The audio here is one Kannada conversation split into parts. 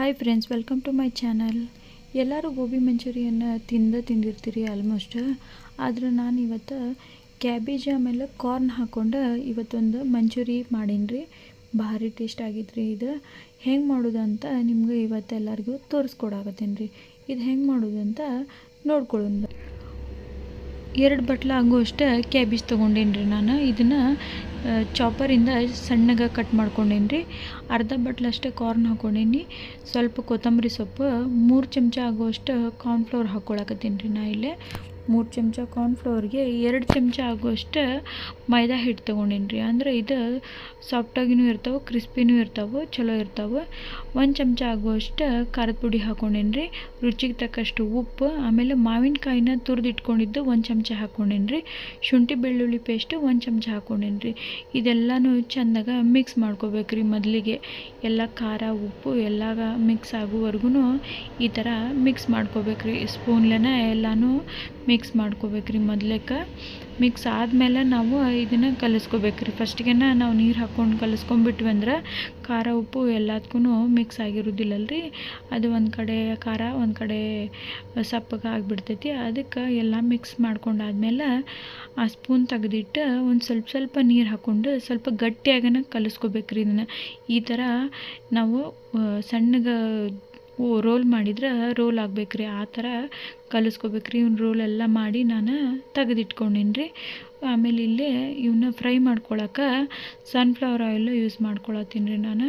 Hi friends welcome to my channel ಎಲ್ಲರೂ ಗೋಬಿ ಮಂಚೂರಿಯನ್ನು ತಿಂದ ತಿಂದಿರ್ತೀರಿ ಆಲ್ಮೋಸ್ಟ್ ಆದ್ರೆ ನಾನು ಇವತ್ತು ಕ್ಯಾಬೇಜ್ ಆಮೇಲೆ ಕಾರ್ನ್ ಹಾಕ್ಕೊಂಡು ಇವತ್ತೊಂದು ಮಂಚೂರಿ ಮಾಡೀನಿ ರೀ ಭಾರಿ ಟೇಸ್ಟ್ ಆಗಿದ್ರಿ ಇದು. ಹೆಂಗೆ ಮಾಡೋದು ಅಂತ ನಿಮ್ಗೆ ಇವತ್ತು ಎಲ್ಲರಿಗೂ ತೋರಿಸ್ಕೊಡಾಕತ್ತೀನಿ ರೀ ಇದು ಹೆಂಗೆ ಮಾಡೋದು ಅಂತ ನೋಡ್ಕೊಳ್ಳೋಣ. ಎರಡು ಬಟ್ಲ ಆಗುವಷ್ಟು ಕ್ಯಾಬೇಜ್ ತೊಗೊಂಡೇನಿ ರೀ ನಾನು. ಇದನ್ನು ಚಾಪರಿಂದ ಸಣ್ಣಗೆ ಕಟ್ ಮಾಡ್ಕೊಂಡೇನಿ ರೀ ಅರ್ಧ ಬಟ್ಲಷ್ಟು ಕಾರ್ನ್ ಹಾಕ್ಕೊಂಡೇನಿ ಸ್ವಲ್ಪ ಕೊತ್ತಂಬರಿ ಸೊಪ್ಪು, ಮೂರು ಚಮಚ ಆಗುವಷ್ಟು ಕಾರ್ನ್ಫ್ಲೋರ್ ಹಾಕ್ಕೊಳಕತ್ತೀನಿ ರೀ ನಾ ಇಲ್ಲೇ. ಮೂರು ಚಮಚ ಕಾರ್ನ್ಫ್ಲವರ್ಗೆ ಎರಡು ಚಮಚ ಆಗುವಷ್ಟು ಮೈದಾ ಹಿಟ್ಟು ತೊಗೊಂಡೇನಿ ರೀ ಅಂದ್ರೆ ಇದು ಸಾಫ್ಟಾಗಿನೂ ಇರ್ತಾವೆ ಕ್ರಿಸ್ಪಿನೂ ಇರ್ತಾವೆ, ಚಲೋ ಇರ್ತಾವೆ. ಒಂದು ಚಮಚ ಆಗುವಷ್ಟು ಖಾರದ ಪುಡಿ ಹಾಕ್ಕೊಂಡೇನಿ ರೀ ರುಚಿಗೆ ತಕ್ಕಷ್ಟು ಉಪ್ಪು, ಆಮೇಲೆ ಮಾವಿನಕಾಯಿನ ತುರಿದು ಇಟ್ಕೊಂಡಿದ್ದು ಒಂದು ಚಮಚ ಹಾಕ್ಕೊಂಡೇನಿ ರೀ ಶುಂಠಿ ಬೆಳ್ಳುಳ್ಳಿ ಪೇಸ್ಟ್ ಒಂದು ಚಮಚ ಹಾಕ್ಕೊಂಡೇನಿ ರೀ ಇದೆಲ್ಲನೂ ಚೆಂದಾಗ ಮಿಕ್ಸ್ ಮಾಡ್ಕೋಬೇಕು ರೀ ಮೊದಲಿಗೆ. ಎಲ್ಲ ಖಾರ, ಉಪ್ಪು ಎಲ್ಲ ಮಿಕ್ಸ್ ಆಗುವವರೆಗೂ ಈ ಥರ ಮಿಕ್ಸ್ ಮಾಡ್ಕೋಬೇಕು ರೀ ಸ್ಪೂನ್ಲೆನ ಎಲ್ಲನೂ ಮಿಕ್ಸ್ ಮಾಡ್ಕೋಬೇಕು ರೀ ಮೊದ್ಲೇಕ. ಮಿಕ್ಸ್ ಆದಮೇಲೆ ನಾವು ಇದನ್ನು ಕಲಿಸ್ಕೋಬೇಕು ರೀ ಫಸ್ಟಿಗೆನ ನಾವು ನೀರು ಹಾಕ್ಕೊಂಡು ಕಲಿಸ್ಕೊಂಬಿಟ್ವಿ ಅಂದ್ರೆ ಖಾರ, ಉಪ್ಪು ಎಲ್ಲದಕ್ಕೂ ಮಿಕ್ಸ್ ಆಗಿರೋದಿಲ್ಲಲ್ಲ ರೀ ಅದು ಒಂದು ಕಡೆ ಖಾರ, ಒಂದು ಕಡೆ ಸಪ್ಪಗೆ ಆಗಿಬಿಡ್ತೈತಿ. ಅದಕ್ಕೆ ಎಲ್ಲ ಮಿಕ್ಸ್ ಮಾಡ್ಕೊಂಡಾದ್ಮೇಲೆ ಆ ಸ್ಪೂನ್ ತೆಗೆದಿಟ್ಟು ಒಂದು ಸ್ವಲ್ಪ ಸ್ವಲ್ಪ ನೀರು ಹಾಕ್ಕೊಂಡು ಸ್ವಲ್ಪ ಗಟ್ಟಿಯಾಗನ ಕಲಿಸ್ಕೋಬೇಕು ರೀ ಇದನ್ನು. ಈ ಥರ ನಾವು ಸಣ್ಣಗೆ ರೋಲ್ ಮಾಡಿದ್ರೆ ರೋಲ್ ಆಗ್ಬೇಕು ರೀ ಆ ಥರ ಕಲಿಸ್ಕೋಬೇಕು ರೀ ಇವ್ನ ರೋಲ್ ಎಲ್ಲ ಮಾಡಿ ನಾನು ತೆಗೆದಿಟ್ಕೊಂಡಿನಿ ರೀ ಆಮೇಲೆ ಇಲ್ಲೇ ಇವನ್ನ ಫ್ರೈ ಮಾಡ್ಕೊಳಕ್ಕೆ ಸನ್ಫ್ಲವರ್ ಆಯಿಲ್ ಯೂಸ್ ಮಾಡ್ಕೊಳತ್ತೀನಿ ರೀ ನಾನು.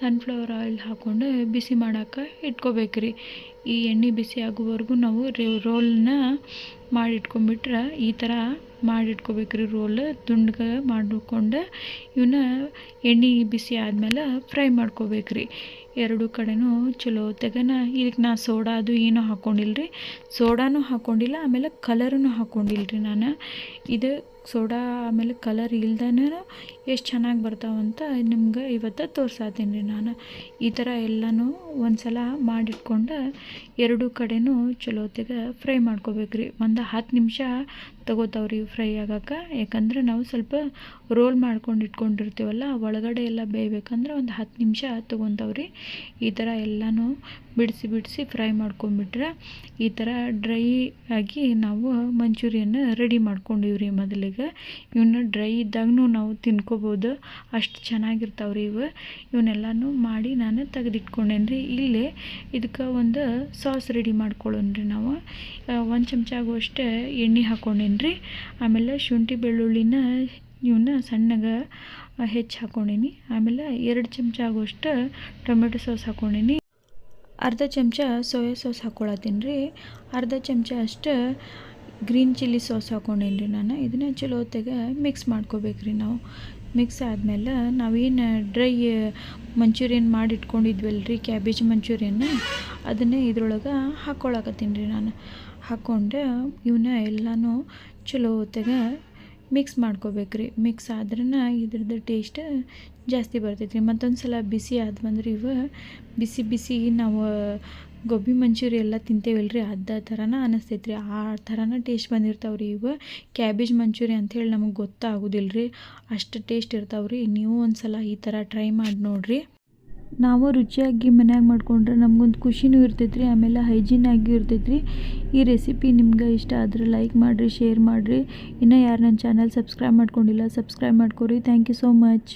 ಸನ್ಫ್ಲವರ್ ಆಯಿಲ್ ಹಾಕ್ಕೊಂಡು ಬಿಸಿ ಮಾಡೋಕೆ ಇಟ್ಕೋಬೇಕು ರೀ ಈ ಎಣ್ಣೆ ಬಿಸಿ ಆಗುವವರೆಗೂ ನಾವು ರೋಲ್ನ ಮಾಡಿಟ್ಕೊಂಬಿಟ್ರೆ ಈ ಥರ ಮಾಡಿಟ್ಕೋಬೇಕು ರೀ ರೋಲ್ ದುಂಡ್ಗೆ ಮಾಡಿಕೊಂಡು ಇವನ್ನ ಎಣ್ಣೆ ಬಿಸಿ ಆದಮೇಲೆ ಫ್ರೈ ಮಾಡ್ಕೋಬೇಕು ರೀ ಎರಡು ಕಡೆನೂ ಚಲೋ ತೆಗನ. ಇದಕ್ಕೆ ನಾ ಸೋಡಾ ಅದು ಏನೂ ಹಾಕ್ಕೊಂಡಿಲ್ಲ ರೀ ಸೋಡಾನೂ ಹಾಕ್ಕೊಂಡಿಲ್ಲ ಆಮೇಲೆ ಕಲರನ್ನು ಹಾಕ್ಕೊಂಡಿಲ್ಲ ರೀ ನಾನು. ಇದು ಸೋಡಾ ಆಮೇಲೆ ಕಲರ್ ಇಲ್ದೇ ಎಷ್ಟು ಚೆನ್ನಾಗಿ ಬರ್ತಾವಂತ ನಿಮ್ಗೆ ಇವತ್ತು ತೋರ್ಸಾತೀನಿ ರೀ ನಾನು. ಈ ಥರ ಎಲ್ಲನೂ ಒಂದು ಸಲ ಮಾಡಿಟ್ಕೊಂಡು ಎರಡೂ ಕಡೆನೂ ಚಲೋತ್ತಿಗೆ ಫ್ರೈ ಮಾಡ್ಕೋಬೇಕು ರೀ ಒಂದು ಹತ್ತು ನಿಮಿಷ ತಗೋತಾವ್ರಿ ಫ್ರೈ ಆಗಕ್ಕೆ ಯಾಕಂದರೆ ನಾವು ಸ್ವಲ್ಪ ರೋಲ್ ಮಾಡ್ಕೊಂಡು ಇಟ್ಕೊಂಡಿರ್ತೀವಲ್ಲ ಒಳಗಡೆ ಎಲ್ಲ ಬೇಯಬೇಕಂದ್ರೆ ಒಂದು ಹತ್ತು ನಿಮಿಷ ತೊಗೊತಾವ್ರಿ. ಈ ಥರ ಎಲ್ಲನೂ ಬಿಡಿಸಿ ಬಿಡಿಸಿ ಫ್ರೈ ಮಾಡ್ಕೊಂಡ್ಬಿಟ್ರೆ ಈ ಥರ ಡ್ರೈ ಆಗಿ ನಾವು ಮಂಚೂರಿಯನ್ನು ರೆಡಿ ಮಾಡ್ಕೊಂಡಿವ್ರಿ ಮೊದಲಿಗೆ. ಇವನ್ನ ಡ್ರೈ ಇದ್ದಾಗೂ ನಾವು ತಿನ್ಕೋಬೋದು, ಅಷ್ಟು ಚೆನ್ನಾಗಿರ್ತಾವ್ರಿ ಇವು. ಇವನ್ನೆಲ್ಲನೂ ಮಾಡಿ ನಾನು ತೆಗೆದಿಟ್ಕೊಂಡೇನಿ ರೀ ಇಲ್ಲಿ ಇದಕ್ಕೆ ಒಂದು ಸಾಸ್ ರೆಡಿ ಮಾಡ್ಕೊಳ್ಳೋಣ ರೀ ನಾವು ಒಂದು ಚಮಚ ಆಗುವಷ್ಟೇ ಎಣ್ಣೆ ಹಾಕ್ಕೊಂಡೇನಿ ರೀ ಆಮೇಲೆ ಶುಂಠಿ ಬೆಳ್ಳುಳ್ಳಿನ ಇವನ್ನ ಸಣ್ಣಗೆ ಹೆಚ್ಚು ಹಾಕ್ಕೊಂಡೀನಿ ಆಮೇಲೆ ಎರಡು ಚಮಚ ಆಗುವಷ್ಟು ಟೊಮೆಟೊ ಸಾಸ್ ಹಾಕ್ಕೊಂಡೀನಿ ಅರ್ಧ ಚಮಚ ಸೋಯಾ ಸಾಸ್ ಹಾಕ್ಕೊಳತ್ತೀನಿ ರೀ. ಅರ್ಧ ಚಮಚ ಅಷ್ಟು ಗ್ರೀನ್ ಚಿಲ್ಲಿ ಸಾಸ್ ಹಾಕ್ಕೊಂಡೇನಿ ರೀ ನಾನು. ಇದನ್ನು ಚಲೋ ಹೊತ್ತಿಗೆ ಮಿಕ್ಸ್ ಮಾಡ್ಕೋಬೇಕು ರೀ ನಾವು. ಮಿಕ್ಸ್ ಆದಮೇಲೆ ನಾವೇನು ಡ್ರೈ ಮಂಚೂರಿಯನ್ ಮಾಡಿ ಇಟ್ಕೊಂಡಿದ್ವಲ್ಲ ರೀ ಕ್ಯಾಬೇಜ್ ಮಂಚೂರಿಯನ್ನ? ಅದನ್ನೇ ಇದ್ರೊಳಗೆ ಹಾಕ್ಕೊಳಕತ್ತೀನಿ ರೀ ನಾನು. ಹಾಕ್ಕೊಂಡು ಇವನ್ನ ಎಲ್ಲನೂ ಚಲೋ ಹೊತ್ತಿಗೆ ಮಿಕ್ಸ್ ಮಾಡ್ಕೋಬೇಕು ರೀ ಮಿಕ್ಸ್ ಆದ್ರೆ ಇದ್ರದ್ದು ಟೇಸ್ಟ್ ಜಾಸ್ತಿ ಬರ್ತೈತೆ ರೀ ಮತ್ತೊಂದು ಸಲ ಬಿಸಿ ಆದ್ವಂದ್ರೆ ಇವು ಬಿಸಿ ಬಿಸಿ ನಾವು ಗೋಬಿ ಮಂಚೂರಿ ಎಲ್ಲ ತಿಂತೇವಲ್ಲ ರೀ ಅದ ಥರನ ಅನ್ನಿಸ್ತೈತೆ ರೀ ಆ ಥರನ ಟೇಸ್ಟ್ ಬಂದಿರ್ತಾವೆ ರೀ ಇವು. ಕ್ಯಾಬೇಜ್ ಮಂಚೂರಿ ಅಂಥೇಳಿ ನಮಗೆ ಗೊತ್ತಾಗೋದಿಲ್ಲ ರೀ ಅಷ್ಟು ಟೇಸ್ಟ್ ಇರ್ತಾವೆ ರೀ ನೀವು ಒಂದು ಸಲ ಈ ಥರ ಟ್ರೈ ಮಾಡಿ ನೋಡಿರಿ. ನಾವು ರುಚಿಯಾಗಿ ಮನ್ಯಾಗ ಮಾಡ್ಕೊಂಡ್ರೆ ನಮ್ಗೊಂದು ಖುಷಿನೂ ಇರ್ತೈತೆ ರೀ ಆಮೇಲೆ ಹೈಜೀನಾಗಿ ಇರ್ತೈತೆ ರೀ ಈ ರೆಸಿಪಿ ನಿಮ್ಗೆ ಇಷ್ಟ ಆದರೆ ಲೈಕ್ ಮಾಡಿರಿ ಶೇರ್ ಮಾಡಿರಿ. ಇನ್ನೂ ಯಾರು ನನ್ನ ಚಾನಲ್ ಸಬ್ಸ್ಕ್ರೈಬ್ ಮಾಡ್ಕೊಂಡಿಲ್ಲ ಸಬ್ಸ್ಕ್ರೈಬ್ ಮಾಡ್ಕೊರಿ. Thank you so much